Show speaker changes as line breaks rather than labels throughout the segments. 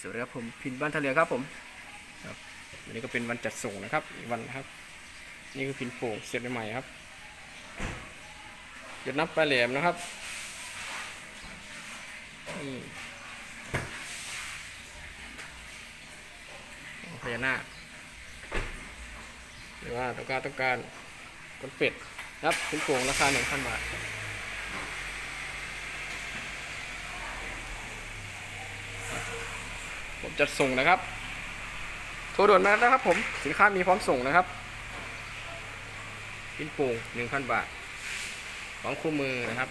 สวัสดีครับผมพินบ้านทะเลครับผมครับวันนี้ก็เป็นวันจัดส่งนะครับอีกวันนะครับ นี่คือพินโป่งเสร็จใหม่ครับหยุดน้ำปลายแหลมนะครับนี่พญานาคหรือว่าต้องการต้องการก้นเป็ดนะครับพินโป่งราคาหนึ่งพันบาท ผมจะส่งนะครับโทรด่วนมานะครับผมสินค้ามีพร้อมส่งนะครับพินปูหนึ่งพันบาทของคู่มือนะครับ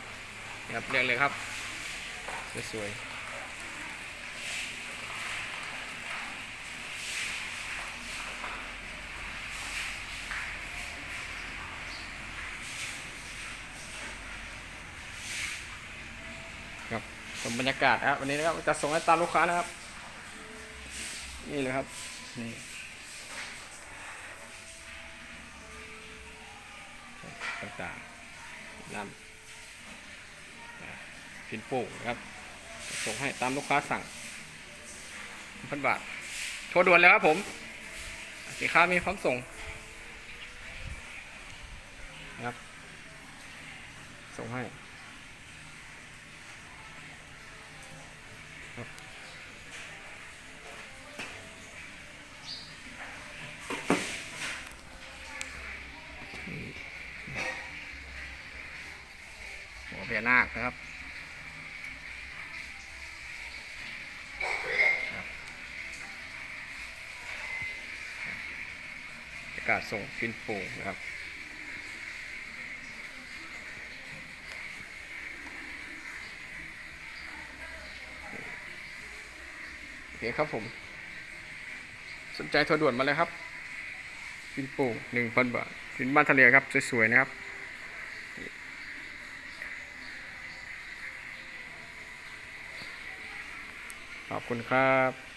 นะครับเรียกเลยครับสวยๆครับชมบรรยากาศนะครับวันนี้นะครับจะส่งให้ตามลูกค้านะครับ นี่เลยครับนี่ต่างๆนำพินโป่งครับส่งให้ตามลูกค้าสั่งพันบาทโทรด่วนเลยครับผมสินค้ามีพร้อมส่งนะครับส่งให้ หัว พญานาคนะครับครับประกาศส่งฟินโป่งนะครับโอเคครับผม สนใจโทรด่วนมาเลยครับฟินโป่งหนึ่งพันบาทฟินบ้านทะเลครับ สวยๆนะครับ ขอบคุณครับ